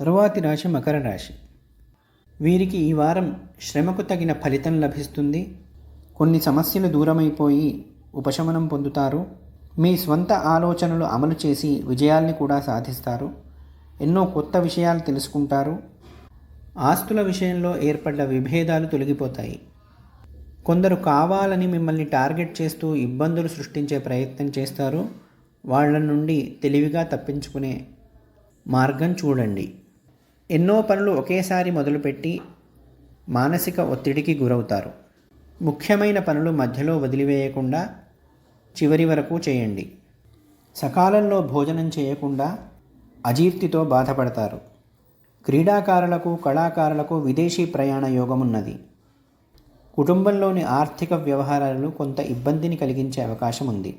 తరువాతి రాశి మకర రాశి. వీరికి ఈ వారం శ్రమకు తగిన ఫలితం లభిస్తుంది. కొన్ని సమస్యలు దూరమైపోయి ఉపశమనం పొందుతారు. మీ స్వంత ఆలోచనలు అమలు చేసి విజయాల్ని కూడా సాధిస్తారు. ఎన్నో కొత్త విషయాలు తెలుసుకుంటారు. ఆస్తుల విషయంలో ఏర్పడ్డ విభేదాలు తొలగిపోతాయి. కొందరు కావాలని మిమ్మల్ని టార్గెట్ చేస్తూ ఇబ్బందులు సృష్టించే ప్రయత్నం చేస్తారు. వాళ్ళ నుండి తెలివిగా తప్పించుకునే మార్గం చూడండి. ఎన్నో పనులు ఒకేసారి మొదలుపెట్టి మానసిక ఒత్తిడికి గురవుతారు. ముఖ్యమైన పనులు మధ్యలో వదిలివేయకుండా చివరి వరకు చేయండి. సకాలంలో భోజనం చేయకుండా అజీర్తితో బాధపడతారు. క్రీడాకారులకు కళాకారులకు విదేశీ ప్రయాణ యోగం ఉన్నది కుటుంబంలోని ఆర్థిక వ్యవహారాలు కొంత ఇబ్బందిని కలిగించే అవకాశం ఉంది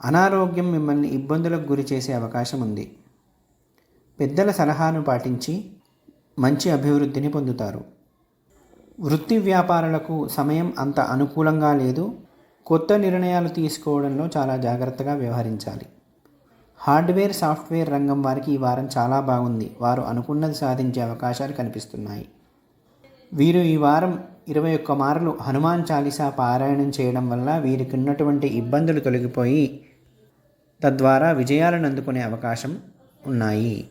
అనారోగ్యం మిమ్మల్ని ఇబ్బందులకు గురి చేసే అవకాశం ఉంది పెద్దల సలహాను పాటించి మంచి అభివృద్ధిని పొందుతారు. వృత్తి వ్యాపారులకు సమయం అంత అనుకూలంగా లేదు. కొత్త నిర్ణయాలు తీసుకోవడంలో చాలా జాగ్రత్తగా వ్యవహరించాలి. హార్డ్వేర్ సాఫ్ట్వేర్ రంగం వారికి ఈ వారం చాలా బాగుంది. వారు అనుకున్నది సాధించే అవకాశాలు కనిపిస్తున్నాయి. వీరు ఈ వారం ఇరవై ఒక్క మార్లు హనుమాన్ చాలీసా పారాయణం చేయడం వల్ల వీరికి ఉన్నటువంటి ఇబ్బందులు తొలగిపోయి తద్వారా విజయాలను అందుకునే అవకాశం ఉన్నాయి.